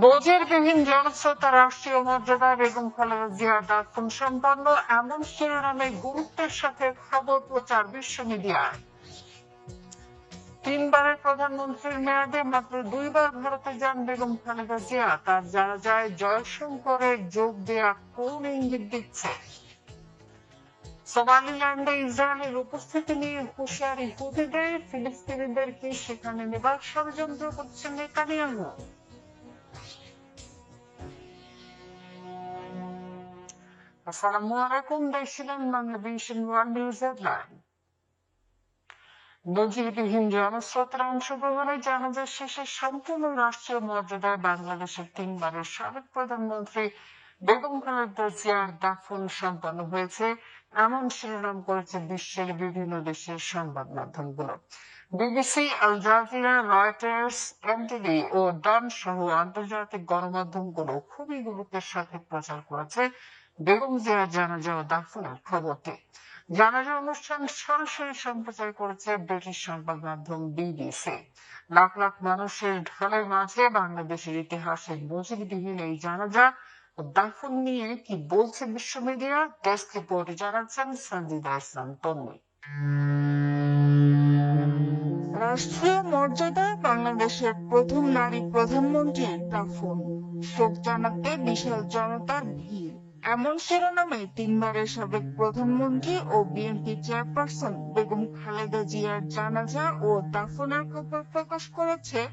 নজিরবিহীন জনশ্রোতা রাষ্ট্রীয় মর্যাদা, বেগম খালেদা জিয়া দাফন সম্পন্ন, এমন শিরোনামে গুরুত্বের সাথে খবর প্রচার বিশ্ব মিডিয়ায় তিনবারের প্রধানমন্ত্রীর মেয়াদে মাত্র দুইবার ভারতে যান বেগম খালেদা জিয়া। তার যারা যায় জয়শঙ্করের যোগ দেয়া কোন ইঙ্গিত দিচ্ছে? সোমালিল্যান্ডে ইসরায়েলের উপস্থিতি নিয়ে হুঁশিয়ারি হুদিদের ফিলিস্তিনিদেরকে সেখানে নেবার ষড়যন্ত্র করছে নেতানিয়াহু? জনস্রোতের অংশগ্রহণে জানাজা শেষে সম্পূর্ণ রাষ্ট্রীয় মর্যাদায় বাংলাদেশের তিনবারের সাবেক প্রধানমন্ত্রী বেগম খালেদা জিয়ার দাফন সম্পন্ন হয়েছে এমন শিরোনাম করেছে বিশ্বের বিভিন্ন দেশের সংবাদ মাধ্যমগুলো BBC Al Jazeera Reuters NTV ও ডন সহ আন্তর্জাতিক গণমাধ্যমগুলো খুবই গুরুত্বের সাথে প্রচার করেছে বেগম জিয়ার জানাজা ও দাফনের খবরটি। জানাজা অনুষ্ঠান সরাসরি সম্প্রচার করেছে ব্রিটিশ সংবাদ মাধ্যম বিবিসি। লাখ লাখ মানুষের ঢলের মাঝে বাংলাদেশের ইতিহাসে নজিরবিহীন এই জানাজা দাফন নিয়ে কি বলছে বিশ্ব মিডিয়া, ডেস্ক রিপোর্টে জানাচ্ছেন সঞ্জিদা ইসলাম তন্নি রাষ্ট্রীয় মর্যাদায় বাংলাদেশের প্রথম নারী প্রধানমন্ত্রীর দাফন। শোক জানাতে বিশাল জনতার ভিড়। এমন শিরোনামে তিনবারের সাবেক প্রধানমন্ত্রী ও বিএনপি চেয়ারপারসন বেগম খালেদা জিয়ার জানাজা ও দাফনের খবর প্রকাশ করেছে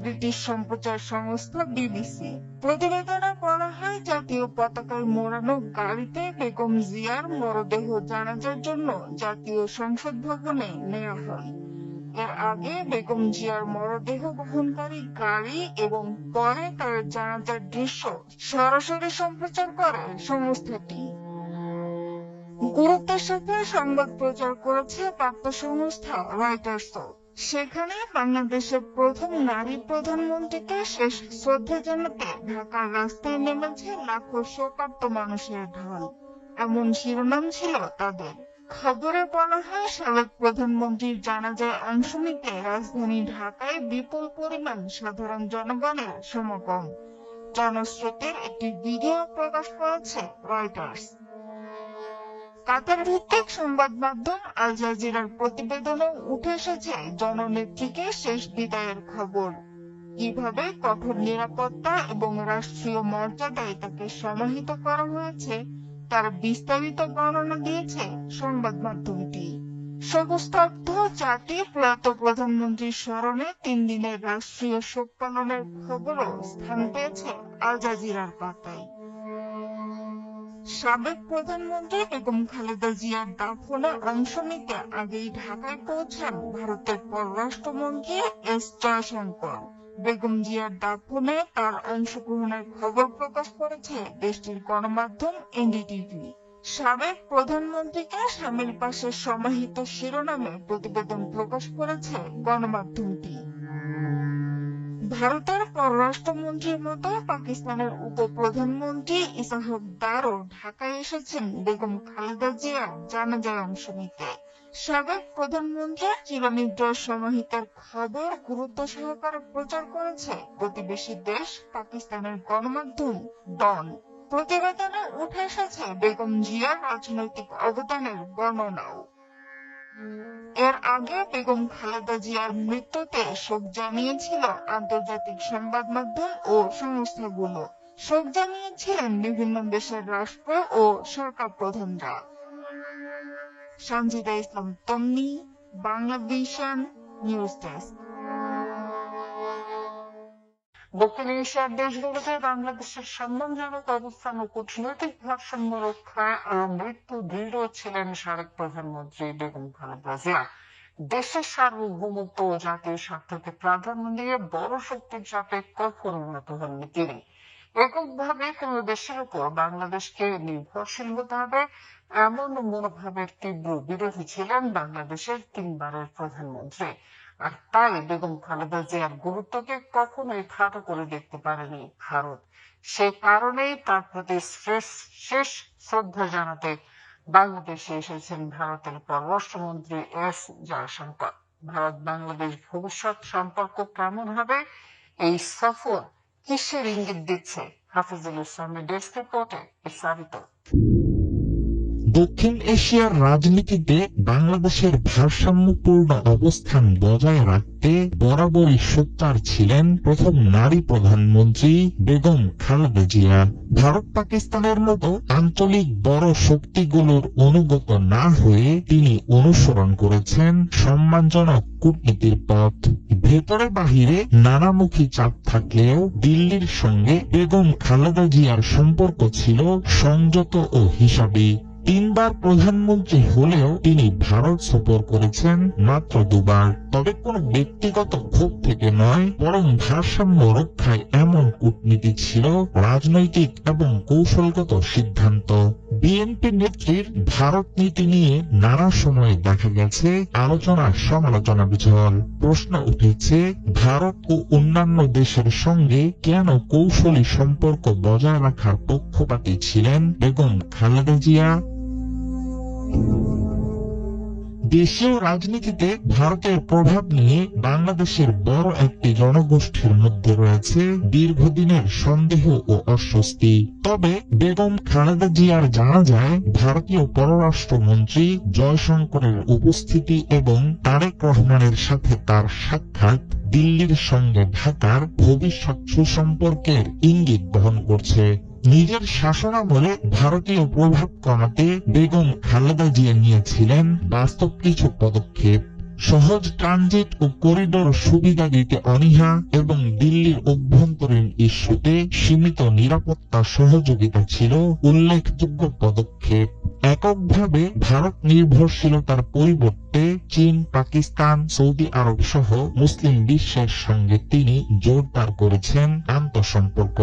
ব্রিটিশ সম্প্রচার সংস্থা বিবিসি। প্রতিবেদনে বলা হয়, জাতীয় পতাকায় মোড়ানো গাড়িতে বেগম জিয়ার মরদেহ জানাজার জন্য জাতীয় সংসদ ভবনে নেওয়া হয়। এর আগে বেগম জিয়ার মরদেহ বহনকারী গাড়ি এবং পরে তার জানাজার দৃশ্য সরাসরি সম্প্রচার করে সংস্থাটি। গুরুত্বের সাথে সংবাদ প্রচার করেছে বার্তা সংস্থা রয়টার্সও সেখানে বাংলাদেশের প্রথম নারী প্রধানমন্ত্রীকে শেষ শ্রদ্ধা জানাতে ঢাকার রাস্তায় নেমেছে লাখো শোকার্ত মানুষের ঢল। এমন শিরোনাম ছিল তাদের। খবরে বলা হয়, সাবেক প্রধানমন্ত্রীর জানাজায় অংশ নিতে রাজধানী ঢাকায় বিপুল পরিমাণ সাধারণ জনগণের সমাগম। জনস্রোতের একটি ভিডিও প্রকাশ করেছে রয়টার্স কাতার ভিত্তিক সংবাদ মাধ্যম আল জাজিরার প্রতিবেদনে উঠে এসেছে জননেত্রীকে শেষ বিদায়ের খবর। কীভাবে, কঠোর নিরাপত্তা এবং রাষ্ট্রীয় মর্যাদায় তাকে সমাহিত করা হয়েছে তার বিস্তারিত বর্ণনা দিয়েছে সংবাদ মাধ্যমটি। শোকস্তব্ধ চারটি প্রয়াত প্রধানমন্ত্রীর স্মরণে তিন দিনের রাষ্ট্রীয় শোক পালনের খবরও স্থান পেয়েছে আল জাজিরার পাতায়। সাবেক প্রধানমন্ত্রী বেগম খালেদা জিয়ার দাফনে অংশ নিতে আগেই ঢাকায় পৌঁছান ভারতের পররাষ্ট্রমন্ত্রী এস জয়শঙ্কর। বেগম জিয়ার দাফনে তার অংশগ্রহণের খবর প্রকাশ করেছে দেশটির গণমাধ্যম এনডিটিভি। সাবেক প্রধানমন্ত্রীকে স্বামীর পাশে সমাহিত শিরোনামে প্রতিবেদন প্রকাশ করেছে গণমাধ্যমটি। ভারতের পররাষ্ট্রমন্ত্রীর মতো পাকিস্তানের উপপ্রধানমন্ত্রী ইসাহক দারও ঢাকায় এসেছেন বেগম খালেদা জিয়ার জানাজায় অংশ নিতে। সাবেক প্রধানমন্ত্রী চিরনিদ্রার সমাহিতার খবর গুরুত্ব সহকারে প্রচার করেছে প্রতিবেশী দেশ পাকিস্তানের গণমাধ্যম ডন প্রতিবেদনে উঠে এসেছে বেগম জিয়ার রাজনৈতিক অবদানের বর্ণনাও। এর আগে বেগম খালেদা জিয়ার মৃত্যুতে শোক জানিয়েছিল আন্তর্জাতিক সংবাদ মাধ্যম ও সংস্থাগুলো। শোক জানিয়েছিলেন বিভিন্ন দেশের রাষ্ট্র ও সরকার প্রধানরা। Sanjida Islam Tonni Bangla Vision news desk. দক্ষিণ এশিয়ার দেশগুলোতে বাংলাদেশের সম্মানজনক অবস্থান ও কূটনৈতিক ভারসাম্য রক্ষায় মৃত্যু দৃঢ় ছিলেন সাবেক প্রধানমন্ত্রী বেগম খালেদা জিয়া। দেশের সার্বভৌমত্ব ও জাতীয় স্বার্থকে প্রাধান্য দিয়ে বড় শক্তির চাপে কখনো উন্নত হননি তিনি। এককভাবে কোন দেশের উপর বাংলাদেশকে নির্ভরশীল হতে হবে, এমন মনোভাবের তীব্র বিরোধী ছিলেন বাংলাদেশের তিনবারের প্রধানমন্ত্রী। আর তাই বেগম খালেদা জিয়ার গুরুত্বকে কখনোই খাটো করে দেখতে পারেনি ভারত। সেই কারণেই তার প্রতি শেষ- শেষ শ্রদ্ধা জানাতে বাংলাদেশে এসেছেন ভারতের পররাষ্ট্রমন্ত্রী এস জয়শঙ্কর। ভারত বাংলাদেশ ভবিষ্যৎ সম্পর্ক কেমন হবে? এই সফর কিসের ইঙ্গিত দিচ্ছে হাফিজুল ইসলামের ডেস্ক রিপোর্টে বিস্তারিত দক্ষিণ এশিয়ার রাজনীতিতে বাংলাদেশের ভারসাম্যপূর্ণ অবস্থান বজায় রাখতে বরাবরই সোচ্চার ছিলেন প্রথম নারী প্রধানমন্ত্রী বেগম খালেদা জিয়া। ভারত পাকিস্তানের মতো আঞ্চলিক বড় শক্তিগুলোর অনুগত না হয়ে তিনি অনুসরণ করেছেন সম্মানজনক কূটনীতির পথ। ভেতরে বাহিরে নানামুখী চাপ থাকলেও দিল্লির সঙ্গে বেগম খালেদা জিয়ার সম্পর্ক ছিল সংযত ও হিসাবী। তিনবার প্রধানমন্ত্রী হলেও তিনি ভারত সফর করেছেন মাত্র দুবার। তবে কোন ব্যক্তিগত ক্ষোভ থেকে নয়, বরং ভারসাম্য রক্ষায় এমন কূটনীতি ছিল রাজনৈতিক এবং কৌশলগত সিদ্ধান্ত। বিএনপি নেত্রীর ভারত নীতি নিয়ে নানা সময়ে দেখা গেছে আলোচনা সমালোচনা ঝড় প্রশ্ন উঠেছে, ভারত ও অন্যান্য দেশের সঙ্গে কেন কৌশলী সম্পর্ক বজায় রাখার পক্ষপাতী ছিলেন বেগম খালেদা জিয়া? দেশীয় রাজনীতিতে ভারতের প্রভাব নিয়ে বাংলাদেশের বড় একটি জনগোষ্ঠীর মধ্যে রয়েছে দীর্ঘদিনের সন্দেহ ও অস্বস্তি। তবে বেগম খালেদা জিয়ার জানা যায়, ভারতীয় পররাষ্ট্রমন্ত্রী জয়শঙ্করের উপস্থিতি এবং তারেক রহমানের সাথে তার সাক্ষাৎ দিল্লির সঙ্গে ঢাকার ভবিষ্যৎ সুসম্পর্কের ইঙ্গিত বহন করছে। নিজের শাসনামলে ভারতীয় প্রভাব কমাতে বেগম খালেদা জিয়া নিয়েছিলেন বাস্তব কিছু পদক্ষেপ। সহজ ট্রানজিট ও করিডোর সুবিধা দিতে অনীহা এবং দিল্লির অভ্যন্তরীণ ইস্যুতে সীমিত নিরাপত্তা সহযোগিতা ছিল উল্লেখযোগ্য পদক্ষেপ। এককভাবে ভারত নির্ভরশীলতার পরিবর্তে চীন, পাকিস্তান, সৌদি আরব সহ মুসলিম বিশ্বের সঙ্গে তিনি জোরদার করেছেন আন্তঃসম্পর্ক।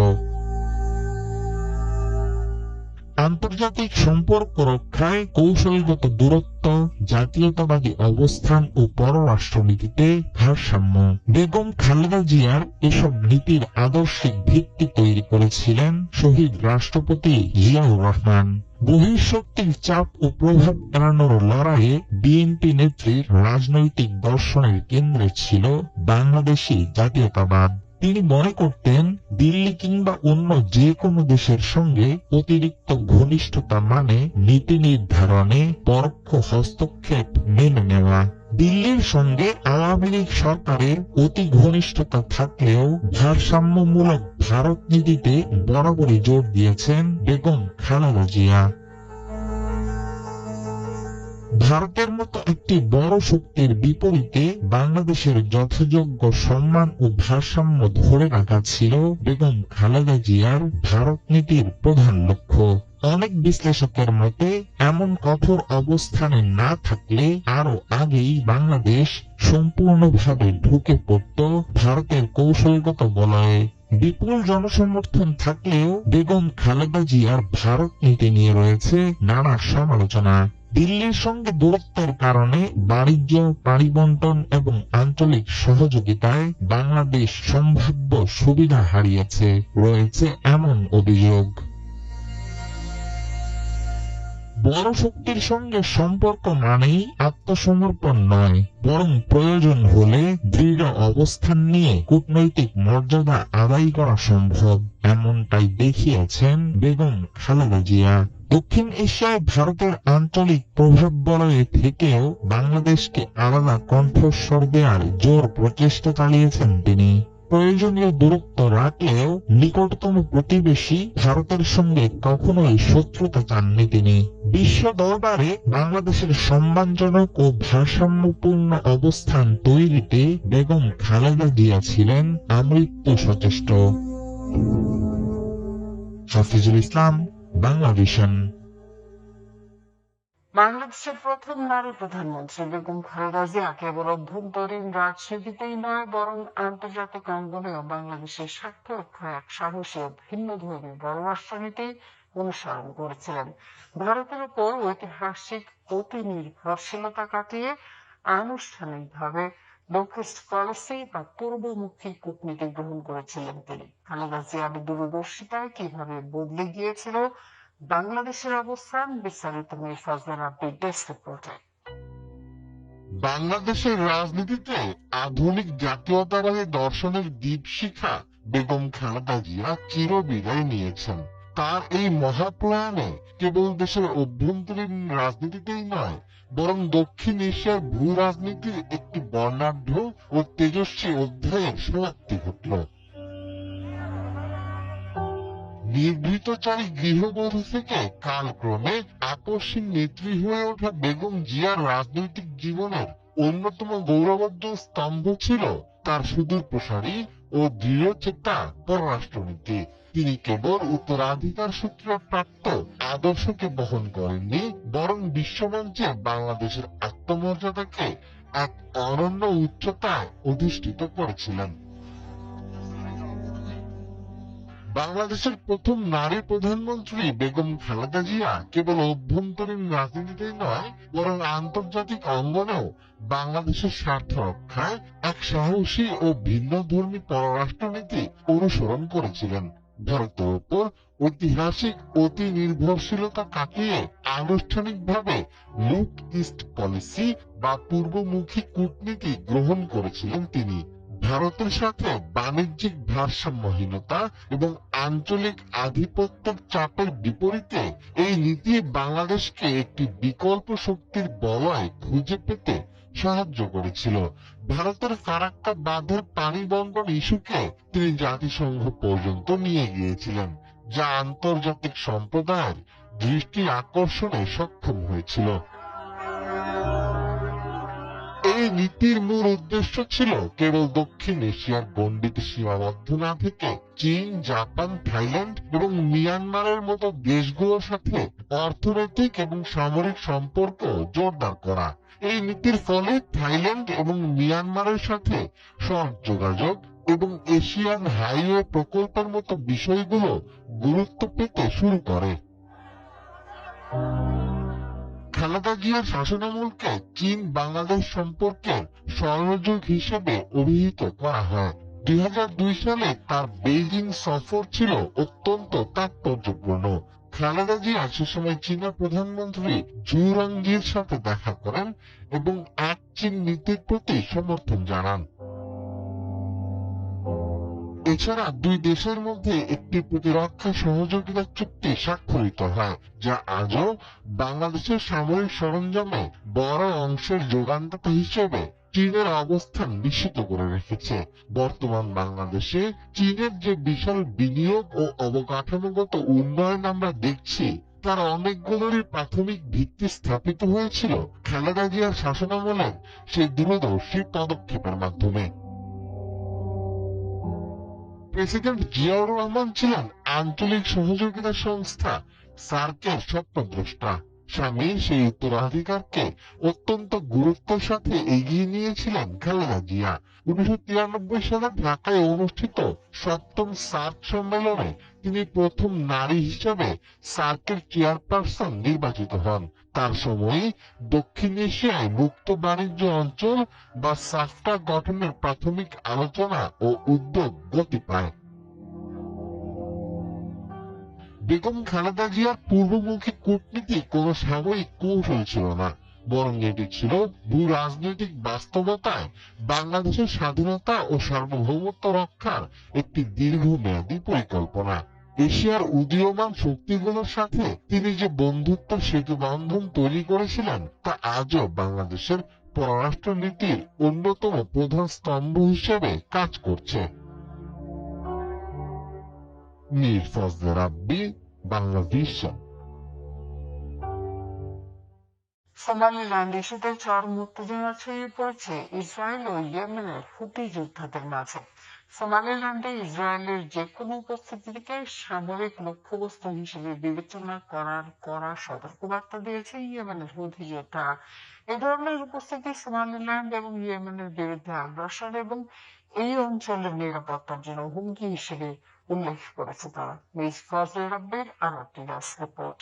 আন্তর্জাতিক সম্পর্ক রক্ষায় কৌশলগত দূরত্ব, জাতীয়তাবাদী অবস্থান ও পররাষ্ট্রনীতিতে ভারসাম্য। বেগম খালেদা জিয়ার এসব নীতির আদর্শিক ভিত্তি তৈরি করেছিলেন শহীদ রাষ্ট্রপতি জিয়াউর রহমান। বহিঃশক্তির চাপ ও প্রভাব এড়ানোর লড়াইয়ে বিএনপি নেত্রীর রাজনৈতিক দর্শনের কেন্দ্রে ছিল বাংলাদেশি জাতীয়তাবাদ। তিনি মনে করতেন, দিল্লি কিংবা অন্য যে কোনো দেশের সঙ্গে অতিরিক্ত ঘনিষ্ঠতা মানে নীতি নির্ধারণে পরোক্ষ হস্তক্ষেপ মেনে নেওয়া। দিল্লির সঙ্গে আওয়ামী লীগ সরকারের অতি ঘনিষ্ঠতা থাকলেও ভারসাম্যমূলক ভারত নীতিতে বরাবরই জোর দিয়েছেন বেগম খালেদা জিয়া। ভারতের মতো একটি বড় শক্তির বিপরীতে বাংলাদেশের যথাযোগ্য সম্মান ও ভারসাম্য ধরে রাখা ছিল বেগম খালেদা জিয়ার ভারত নীতির প্রধান লক্ষ্য। অনেক বিশ্লেষকের মতে, এমন কঠোর অবস্থানে না থাকলে আরও আগেই বাংলাদেশ সম্পূর্ণভাবে ঢুকে পড়ত ভারতের কৌশলগত বলয়ে। বিপুল জনসমর্থন থাকলেও বেগম খালেদা জিয়ার ভারত নীতি নিয়ে রয়েছে নানা সমালোচনা। দিল্লির সঙ্গে দূরত্বের কারণে বাণিজ্য পাড়ি বন্টন এবং আঞ্চলিক সহযোগিতায় বাংলাদেশ সম্ভাব্য সুবিধা হারিয়েছে, রয়েছে এমন অভিযোগ। বড় শক্তির সঙ্গে সম্পর্ক মানেই আত্মসমর্পণ নয়, বরং প্রয়োজন হলে দৃঢ় অবস্থান নিয়ে কূটনৈতিক মর্যাদা আদায় করা সম্ভব, এমনটাই দেখিয়েছেন বেগম খালেদা জিয়া। দক্ষিণ এশিয়ায় ভারতের আঞ্চলিক প্রভাব বলয়ে থেকেও বাংলাদেশকে আলাদা কণ্ঠস্বর দেওয়ার জোর প্রচেষ্টা চালিয়েছেন তিনি। প্রয়োজনীয় দূরত্ব রাখলেও নিকটতম প্রতিবেশী ভারতের সঙ্গে কখনোই শত্রুতা চাননি তিনি। বিশ্ব দরবারে বাংলাদেশের সম্মানজনক ও ভারসাম্যপূর্ণ অবস্থান তৈরিতে বেগম খালেদা জিয়া ছিলেন আমৃত্যু সচেষ্ট। হাফিজুল ইসলাম বাংলা ভিশন বাংলাদেশের প্রথম নারী প্রধানমন্ত্রী বেগম খালেদা জিয়া কেবল অভ্যন্তরীণ রাজনীতিতেই নয়, বরং আন্তর্জাতিক অঙ্গনেও বাংলাদেশের স্বার্থ রক্ষায় এক সাহসী ও ভিন্নধর্মী পররাষ্ট্রনীতি অনুসরণ করেছিলেন। ভারতের উপর ঐতিহাসিক অতি নির্ভরশীলতা কাটিয়ে আনুষ্ঠানিকভাবে লোকেস্ট পলিসি বা পূর্বমুখী কূটনীতি গ্রহণ করেছিলেন তিনি। খালেদা জিয়ার দূরদর্শিতায় কীভাবে বদলে গিয়েছিল, বাংলাদেশের অবস্থান বিস্তারিত নিয়ে ফজলান আব্দুল ডেস্ক রিপোর্টে বাংলাদেশের রাজনীতিতে আধুনিক জাতীয়তাবাদী দর্শনের দীপশিখা বেগম খালেদা জিয়া চিরবিদায় নিয়েছেন। তার এই মহাপ্রয়াণে কেবল দেশের অভ্যন্তরীণ রাজনীতিতেই নয়, বরং দক্ষিণ এশিয়ার ভূ রাজনীতির একটি বর্ণাঢ্য ও তেজস্বী অধ্যায়ের সমাপ্তি ঘটল। নিভৃতচারী গৃহবধূ থেকে কালক্রমে আকস্মিক নেত্রী হয়ে ওঠা বেগম জিয়ার রাজনৈতিক জীবনের অন্যতম গৌরবোজ্জ স্তম্ভ ছিল তার সুদূর প্রসারী ও দৃঢ় চেতা পররাষ্ট্রনীতি। তিনি কেবল উত্তরাধিকার সূত্রে প্রাপ্ত আদর্শকে বহন করেননি, বরং বিশ্বমঞ্চে বাংলাদেশের আত্মমর্যাদাকে এক অনন্য উচ্চতায় অধিষ্ঠিত করেছিলেন। বাংলাদেশের প্রথম নারী প্রধানমন্ত্রী বেগম খালেদা জিয়া কেবল অভ্যন্তরীণ রাজনীতিতেই নয়, বরং আন্তর্জাতিক অঙ্গনেও বাংলাদেশের স্বার্থ রক্ষায় এক সাহসী ও ভিন্ন ধর্মী পররাষ্ট্রনীতি অনুসরণ করেছিলেন। ভারতের উপর ঐতিহাসিক, অতি নির্ভরশীলতা কাটিয়ে আনুষ্ঠানিকভাবে লুক ইস্ট পলিসি বা পূর্বমুখী কূটনীতি গ্রহণ করেছিলেন তিনি। ভারতের সাথে বাণিজ্যিক ভারসাম্যহীনতা এবং আঞ্চলিক আধিপত্যের চাপের বিপরীতে এই নীতি বাংলাদেশকে একটি বিকল্প শক্তির বলয় খুঁজে পেতে সাহায্য করেছিল। ভারতের ফারাক্কা বাঁধের পানি বন্টন ইস্যুকে তিনি জাতিসংঘ পর্যন্ত নিয়ে গিয়েছিলেন, যা আন্তর্জাতিক সম্প্রদায়ের দৃষ্টি আকর্ষণে সক্ষম হয়েছিল। নীতির মূল উদ্দেশ্য ছিল কেবল দক্ষিণ এশিয়ার গণ্ডিতে সীমাবদ্ধ না থেকে চীন, জাপান, থাইল্যান্ড এবং মিয়ানমারের মতো দেশগুলোর সাথে অর্থনৈতিক এবং সামরিক সম্পর্ক জোরদার করা। এই নীতির ফলে থাইল্যান্ড এবং মিয়ানমারের সাথে সড়ক যোগাযোগ এবং এশিয়ান হাইওয়ে প্রকল্পের মতো বিষয়গুলো গুরুত্ব পেতে শুরু করে। খালেদা জিয়ার শাসনামলকে চীন বাংলাদেশ সম্পর্কের স্বর্ণযুগ হিসেবে অভিহিত করা হয়। দুই সালে তার বেইজিং সফর ছিল অত্যন্ত তাৎপর্যপূর্ণ। খালেদা জিয়া সে সময় চীনা প্রধানমন্ত্রী ঝু রংজির সাথে দেখা করেন এবং এক চীন নীতির প্রতি সমর্থন জানান। এছাড়া দুই দেশের মধ্যে একটি প্রতিরক্ষা সহযোগিতা চুক্তি স্বাক্ষরিত হয়, যা আজও বাংলাদেশের সামরিক সরঞ্জামে বড় অংশের যোগানদাতা হিসেবে চীনের অবস্থান নিশ্চিত করে রেখেছে। বর্তমান বাংলাদেশে চীনের যে বিশাল বিনিয়োগ ও অবকাঠামোগত উন্নয়ন আমরা দেখছি, তার অনেকগুলোরই প্রাথমিক ভিত্তি স্থাপিত হয়েছিল। খালেদা জিয়ার শাসনামলের সেই দূরদর্শী পদক্ষেপের মাধ্যমে। প্রেসিডেন্ট জিয়াউর রহমান ছিলেন আঞ্চলিক সহযোগিতা সংস্থা সার্কের স্বপ্নদ্রষ্টা। স্বামীর সেই উত্তরাধিকারকে অত্যন্ত গুরুত্বের সাথে এগিয়ে নিয়েছিলেন খালেদা জিয়া। উনিশশো তিরানব্বই সালে ঢাকায় অনুষ্ঠিত সপ্তম সার্ক সম্মেলনে তিনি প্রথম নারী হিসেবে সার্কের চেয়ারপারসন নির্বাচিত হন। তার সময়ই দক্ষিণ এশিয়ায় মুক্ত বাণিজ্য অঞ্চল বা সাফটা গঠনের প্রাথমিক আলোচনা ও উদ্যোগ গতি পায়। বেগম খালেদা জিয়ার পূর্বমুখী কূটনীতি কোনো সাময়িক কৌশল ছিল না, বরং এটি ছিল ভূ রাজনৈতিক বাস্তবতায় বাংলাদেশের স্বাধীনতা ও সার্বভৌমত্ব রক্ষার একটি দীর্ঘমেয়াদী পরিকল্পনা। এশিয়ার উদীয়মান শক্তিগুলোর সাথে তিনি যে বন্ধুত্ব সেতু বন্ধন তৈরি করেছিলেন, তা আজও বাংলাদেশের পররাষ্ট্র নীতির অন্যতম প্রধান স্তম্ভ হিসেবে কাজ করছে। মীর ফজলে রাব্বি, বাংলা ভিশন। সোমালিল্যান্ড ইস্যুতে চরম ছড়িয়ে পড়েছে ইসরায়েল ও ইয়েমেনের হুতি যোদ্ধাদের মাঝে। সোমালিল্যান্ডে ইসরায়েলের যে কোনো উপস্থিতিকে সামরিক লক্ষ্যবস্তু হিসেবে বিবেচনা করার কড়া সতর্কবার্তা দিয়েছে ইয়েমেনের হুতি যোদ্ধা। এ ধরনের উপস্থিতি সোমালিল্যান্ড এবং ইয়েমেনের বিরুদ্ধে আগ্রাসন এবং এই অঞ্চলের নিরাপত্তার জন্য হুমকি হিসেবে উল্লেখ করেছে তারা। মিস ফজলে রাব্বির আর রিপোর্ট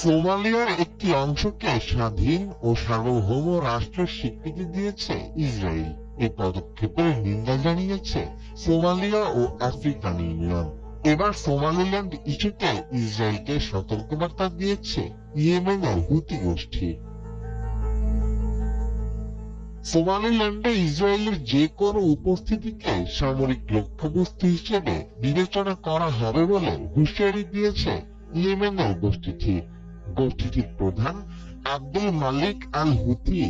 সোমালিয়ার একটি অংশকে স্বাধীন ও সার্বভৌম রাষ্ট্রের স্বীকৃতি দিয়েছে ইসরায়েল। এই পদক্ষেপের নিন্দা জানিয়েছে সোমালিয়া ও আফ্রিকান ইউনিয়ন। এবার সোমালিল্যান্ড ইস্যুতে ইসরায়েলকে সতর্কবার্তা দিয়েছে ইয়েমেনের হুতি গোষ্ঠী। সোমালিল্যান্ডে ইসরায়েলের যে কোনো উপস্থিতিকে সামরিক লক্ষ্যবস্তু হিসেবে বিবেচনা করা হবে বলে হুঁশিয়ারি দিয়েছে ইয়েমেনের গোষ্ঠীটি গোষ্ঠীটির প্রধান আব্দুল মালিক আল হুথি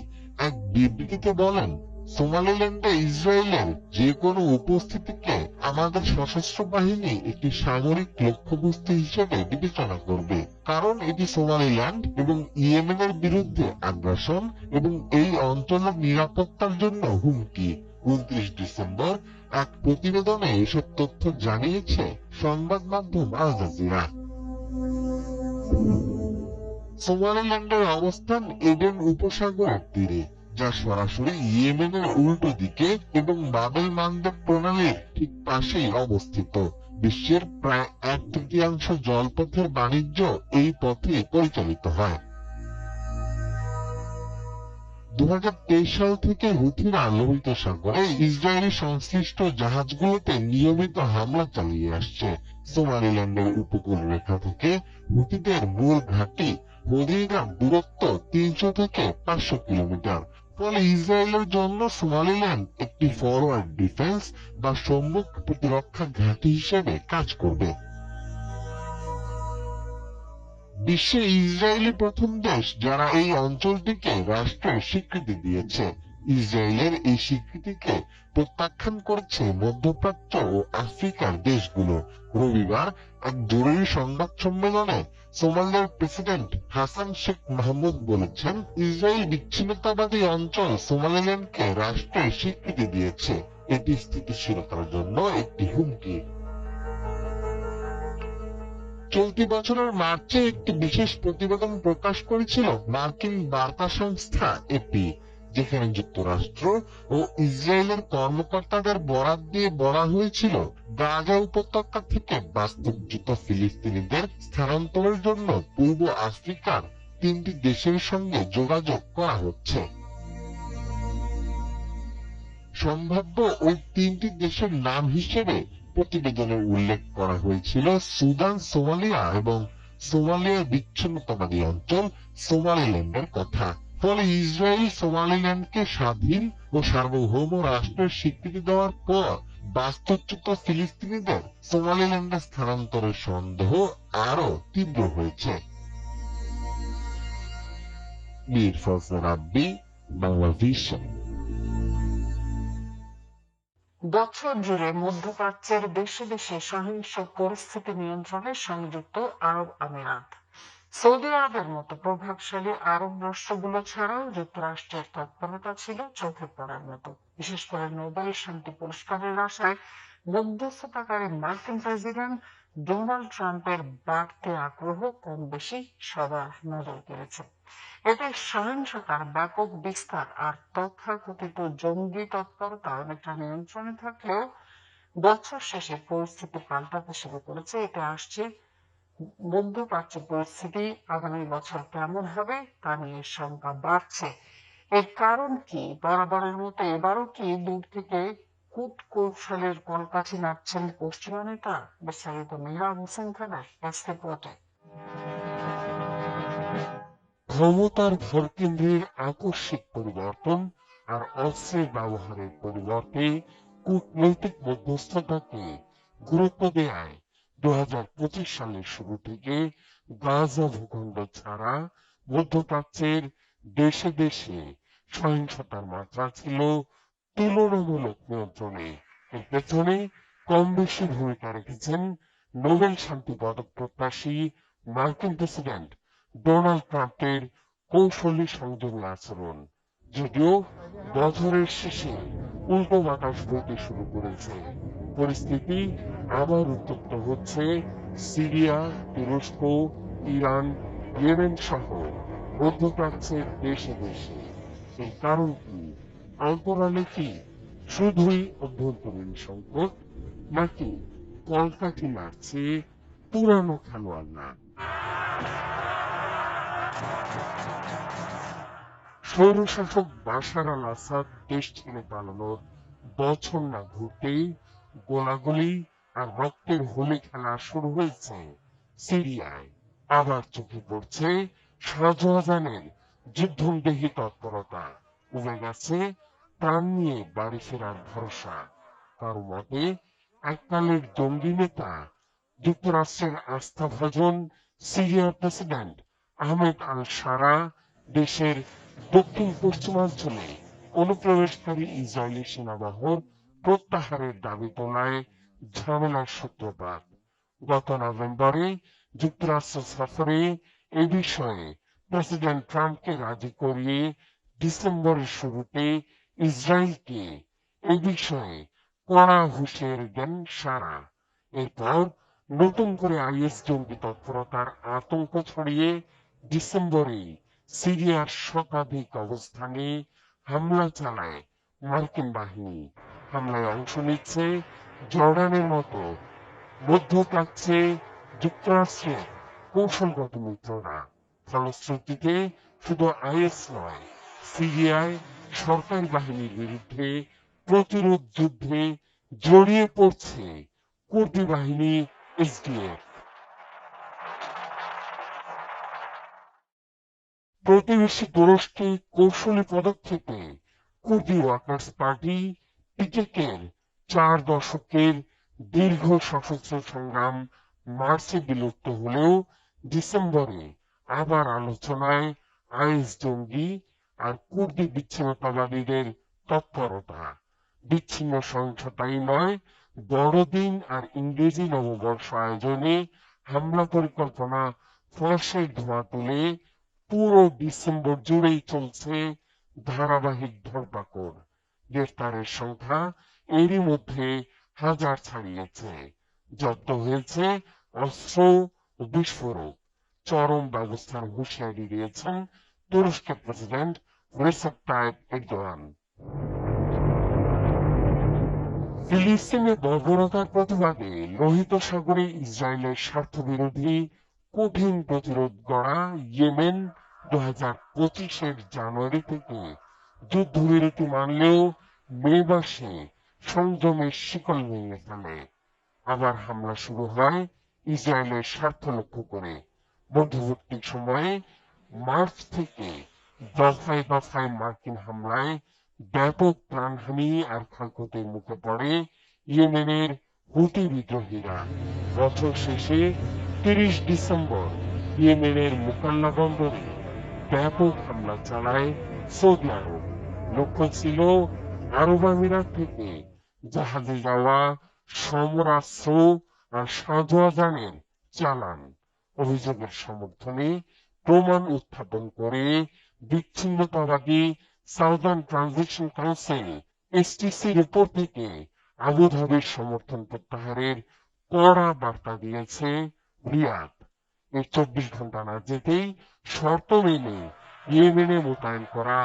এক বিবৃতিতে বলেন, সোমালিল্যান্ডে ইসরায়েলের যে কোনো উপস্থিতিকে আমাদের সশস্ত্র বাহিনী একটি সামরিক লক্ষ্যবস্তু হিসেবে বিবেচনা করবে। কারণ এটি সোমালিল্যান্ড এবং ইয়েমেনের বিরুদ্ধে আগ্রাসন এবং এই অঞ্চলের নিরাপত্তার জন্য হুমকি। উনত্রিশ ডিসেম্বর এক প্রতিবেদনে এসব তথ্য জানিয়েছে সংবাদ মাধ্যম আল জাজিরা সোমালিল্যান্ডের অবস্থান এডেন উপসাগরের তীরে, যা সরাসরি ইয়েমেনের উল্টো দিকে এবং বাবেল মানদেব প্রণালীর ঠিক পাশেই অবস্থিত। বিশ্বের প্রায় এক তৃতীয়াংশ জলপথের বাণিজ্য এই পথে পরিচালিত হয়। দু হাজার তেইশ সাল থেকে হুথিরা লোহিত সাগরে ইসরায়েলি সংশ্লিষ্ট জাহাজগুলোতে নিয়মিত হামলা চালিয়ে আসছে। সোমালিল্যান্ডের উপকূল রেখা থেকে হুথিদের মূল ঘাঁটি মদিনার দূরত্ব তিনশো থেকে পাঁচশো কিলোমিটার। ফলে ইসরায়েলের জন্য সোমালিল্যান্ড একটি ফরওয়ার্ড ডিফেন্স বা সম্মুখ প্রতিরক্ষা ঘাঁটি হিসেবে কাজ করবে। বিশ্বে ইসরায়েলি প্রথম দেশ যারা এই অঞ্চলটিকে রাষ্ট্রের স্বীকৃতি দিয়েছে। ইসরায়েলের এই স্বীকৃতিকে প্রত্যাখ্যান করেছে মধ্যপ্রাচ্য ও আফ্রিকার দেশগুলো। রবিবার এক জরুরি সংবাদ সম্মেলনে সোমালিয়ার প্রেসিডেন্ট হাসান শেখ মাহমুদ বলেছেন, ইসরায়েল বিচ্ছিন্নতাবাদী অঞ্চল সোমালিল্যান্ডকে রাষ্ট্রের স্বীকৃতি দিয়েছে। এটি স্থিতিশীলতার জন্য একটি হুমকি। চলতি বছরের মার্চে একটি বিশেষ প্রতিবেদন প্রকাশ করেছিল মার্কিন বার্তা সংস্থা এপি। যেখানে যুক্তরাষ্ট্র ও ইসরায়েলের কর্মকর্তাদের বরাত দিয়ে বলা হয়েছিল, গাজা উপত্যকা থেকে বাস্তুচ্যুত ফিলিস্তিনিদের স্থানান্তরের জন্য পূর্ব আফ্রিকার তিনটি দেশের সঙ্গে যোগাযোগ করা হচ্ছে। সম্ভাব্য ওই তিনটি দেশের নাম হিসেবে প্রতিবেদনে উল্লেখ করা হয়েছিল সুদান, সোমালিয়া এবং সোমালিয়ার বিচ্ছিন্নতাবাদী অঞ্চল সোমালিল্যান্ডের কথা। ফলে ইসরায়েল, সোমালিল্যান্ডকে স্বাধীন ও সার্বভৌম রাষ্ট্রের স্বীকৃতি দেওয়ার পর বাস্তুচ্যুত ফিলিস্তিনিদের সোমালিল্যান্ডে স্থানান্তরের সন্দেহ আরও তীব্র হয়েছে। বছর জুড়ে মধ্যপ্রাচ্যের দেশে দেশে সহিংস পরিস্থিতি নিয়ন্ত্রণে সংযুক্ত আরব আমিরাত। সৌদি আরবের মতো প্রভাবশালী আরব রাষ্ট্রগুলো ছাড়াও যুক্তরাষ্ট্রের তৎপরতা ছিল চোখে পড়ার মতো। বিশেষ করে নোবেল শান্তি পুরস্কারের আশায় মধ্যস্থতাকারী মার্কিন প্রেসিডেন্ট ডোনাল্ড ট্রাম্পের বাড়তি আগ্রহ কম বেশি সবার নজর কেড়েছে। এতে সহিংসতার ব্যাপক বিস্তার আর তথাকথিত জঙ্গি তৎপরতা অনেকটা নিয়ন্ত্রণে থাকলেও বছর শেষে পরিস্থিতি পাল্টাতে শুরু করেছে। এটা আসছে মধ্যপ্রাচ্য পরিস্থিতি আগামী বছর কেমন হবে তা নিয়ে শঙ্কা বাড়ছে। এর কারণ কি? বরাবরের মতো এবারও কি দূর থেকে কূট কৌশলের কলকাঠি নাড়ছেন পশ্চিমা নেতা বিস্তারিত মেহরাব হোসেন খানের এস রিপোর্টে ক্ষমতার ভরকেন্দ্রের আকস্মিক পরিবর্তন আর অস্ত্রের ব্যবহারের পরিবর্তে কূটনৈতিক মধ্যস্থতাকে গুরুত্ব দেয় দু সালের শুরু থেকে গাজা ভূখণ্ড ছাড়া মধ্যপ্রাচ্যের দেশে দেশে সহিংসতার মাত্রা ছিল তুলনামূলক নিয়ন্ত্রণে। এর পেছনে কম বেশি ভূমিকা রেখেছেন নোবেল শান্তি পদক প্রত্যাশী মার্কিন প্রেসিডেন্ট ডোনাল্ড ট্রাম্পের কৌশলী সংযমী আচরণ, যদিও বছরের শেষে উল্টো বাতাস বইতে শুরু করেছে। পরিস্থিতি আবার উত্তপ্ত হচ্ছে সিরিয়া, তুরস্ক, ইরান, ইয়েমেন সহ মধ্যপ্রাচ্যের দেশে দেশে। এর কারণ কি? অন্তরালে কি শুধুই অভ্যন্তরীণ সংকট, নাকি কলকাঠি মারছে পুরানো খেলোয়াড় না? স্বৈরশাসক বাশার আল আসাদ দেশ ছেড়ে পালানোর বছর না ঘুরতেই গোলাগুলি আর রক্তের হোলি খেলা শুরু হয়েছে। সিরিয়ায় আবার চোখে পড়ছে শাহজাহানের যুদ্ধমদেহী তৎপরতা। উবে গেছে প্রাণ নিয়ে বাড়ি ফেরার ভরসা। কারও মতে, এককালের জঙ্গি নেতা, যুক্তরাষ্ট্রের আস্থাভাজন সিরিয়ার প্রেসিডেন্ট আহমেদ আল সারা দেশের দক্ষিণ পশ্চিমাঞ্চলে অনুপ্রবেশকারী ইসরায়েলি সেনাবাহর প্রত্যাহারের দাবি তোলায় ঝামেলার সূত্রপাত। গত নভেম্বরে যুক্তরাষ্ট্র সফরে এ বিষয়ে প্রেসিডেন্ট ট্রাম্পকে রাজি করিয়ে ডিসেম্বরের শুরুতে ইসরায়েলকে এ বিষয়ে কড়া হুঁশিয়ারি দেন সারা। এরপর নতুন করে আইএস জঙ্গি তৎপরতার আতঙ্ক ছড়িয়ে ডিসেম্বরে সিরিয়ার শতাধিক অবস্থানে হামলা চালায় মার্কিন বাহিনী। হামলায় অংশ নিচ্ছে জর্ডানের মতো মধ্যপ্রাচ্যে যুক্তরাষ্ট্রের কৌশলগত মিত্ররা ফলশ্রুতিতে শুধু আইএস নয় সিরিয়ায় সরকারি বাহিনীর বিরুদ্ধে প্রতিরোধ যুদ্ধে জড়িয়ে পড়ছে কুর্দি বাহিনী এসডিএফ প্রতিবেশী তুরস্কে কৌশলী পদক্ষেপে কুর্দি ওয়ার্কার্স পার্টি পিকেকের চার দশকের দীর্ঘ সশস্ত্র সংগ্রাম মার্চে বিলুপ্ত হলেও ডিসেম্বরে আবার আলোচনায় আইএস জঙ্গি আর কুর্দি বিচ্ছিন্নতাবাদীদের তৎপরতা। বিচ্ছিন্ন সহিংসতাই নয়, বড়দিন আর ইংরেজি নববর্ষ আয়োজনে হামলা পরিকল্পনা ফরাসের ধোঁয়া তুলে পুরো ডিসেম্বর জুড়েই চলছে ধারাবাহিক ধরপাকড়। গ্রেফতারের সংখ্যা এরই মধ্যে হাজার ছাড়িয়েছে। জব্দ হয়েছে অস্ত্র বিস্ফোরক। চরম ব্যবস্থার হুঁশিয়ারি দিয়েছেন তুরস্কের প্রেসিডেন্ট রেসেপ তাইপ এরদোয়ান ফিলিস্তিনের বর্বরতার প্রতিবাদে লোহিত সাগরে ইসরায়েলের স্বার্থবিরোধী কঠিন প্রতিরোধ গড়া ইয়েমেন দু হাজার পঁচিশের জানুয়ারি থেকে যুদ্ধবিরতি মানলেও মে মাসে সংযমের শিকল ভেঙে ফেলে। আবার হামলা শুরু হয় ইসরায়েলের স্বার্থ লক্ষ্য করে। মধ্যবর্তী সময়ে মার্চ থেকে দফায় দফায় মার্কিন হামলায় ব্যাপক প্রাণহানি আর ক্ষয়ক্ষতির মুখে পড়ে ইয়েমেনের হুতি বিদ্রোহীরা। বছর শেষে তিরিশ ডিসেম্বর ইয়েমেনের মোকাল্লা বন্দরে ব্যাপক হামলা চালায় সৌদি আরব। লক্ষ্য ছিল আরব থেকে, জাহাজে যাওয়া সমরাস্ত্র আর যানের চালান। অভিযোগের সমর্থনে প্রমাণ উত্থাপন করে বিচ্ছিন্নতাবাদী সাউদার্ন ট্রানজিশন কাউন্সিল এসটিসির উপর থেকে আবু ধাবির সমর্থন প্রত্যাহারের কড়া বার্তা দিয়েছে রিয়াদ। এই চব্বিশ ঘণ্টা না যেতেই শর্ত মেনে ইয়েমেনে মোতায়েন করা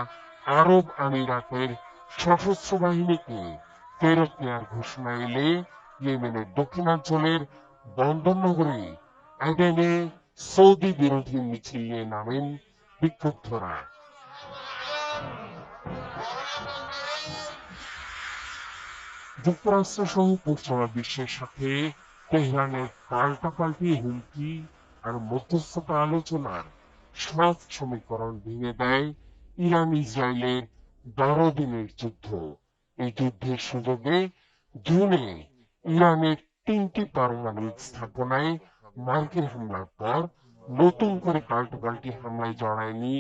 আরব আমিরাতের সশস্ত্র বাহিনীকে ফেরত নেওয়ার ঘোষণা এলে ইয়েমেনের দক্ষিণাঞ্চলের বন্দর নগরী অ্যাডেনে সৌদি বিরোধী মিছিল নিয়ে নামেন বিক্ষুব্ধরা। যুক্তরাষ্ট্র সহ পশ্চিমা বিশ্বের সাথে তেহরানের পাল্টাপাল্টি হুমকি আর মধ্যস্থতা আলোচনার সব সমীকরণ ভেঙে দেয় ইরান ইসরায়েলের বারো দিনের যুদ্ধ। এই যুদ্ধের সুযোগে জুনে ইরানের তিনটি পারমাণবিক স্থাপনায় মার্কিন হামলার পর নতুন করে পাল্টাপাল্টি হামলায় জড়ায়নি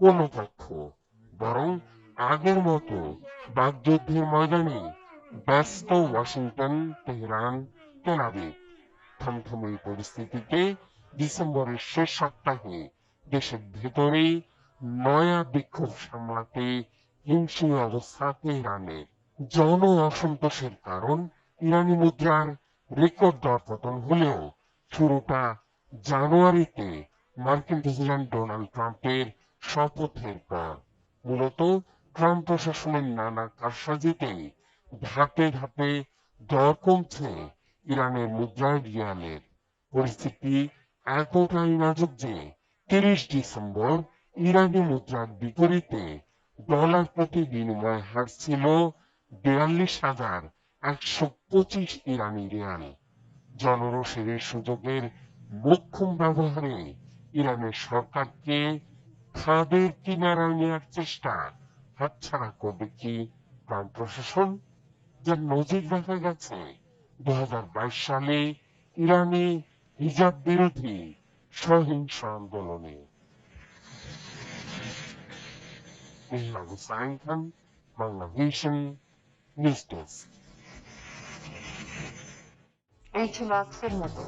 কোনো পক্ষ। বরং আগের মতো বাগযুদ্ধের ময়দানে ব্যস্ত ওয়াশিংটন, তেহরান তেলাবিব থমথমে পরিস্থিতিতে ডিসেম্বরের শেষ সপ্তাহে দেশের ভেতরেই নয়া বিক্ষোভ সামলাতে হিংসী অবস্থা তেহরানের জন অসন্তোষের কারণ ইরানি মুদ্রার রেকর্ড দর পতন হলেও শুরুটা জানুয়ারিতে মার্কিন প্রেসিডেন্ট ডোনাল্ড ট্রাম্পের শপথের পর। মূলত ট্রাম্প প্রশাসনের নানা কারসাজিতে ধাপে ধাপে দর কমছে ইরানের মুদ্রায় রিয়ালের। পরিস্থিতি এতটাই নাজুক যে তিরিশ ডিসেম্বর ইরানি মুদ্রার বিপরীতে ডলার প্রতি বিনিময় হার ছিল বিয়াল্লিশ হাজার একশো পঁচিশ ইরানি রিয়াল। জনরোষের এই সুযোগের মোক্ষম ব্যবহারে ইরানের সরকারকে খাদের কিনারায় নেওয়ার চেষ্টা হাতছাড়া করবে কি ট্রাম্প প্রশাসন? যার নজির দেখা গেছে দু হাজার বাইশ সালে ইরানে হিজাব বিরোধী সহিংস আন্দোলনে। মেহমান হুসাইন খান বাংলা ভিশন নিউজ ডেস্ক এই ছিল আজকের মতো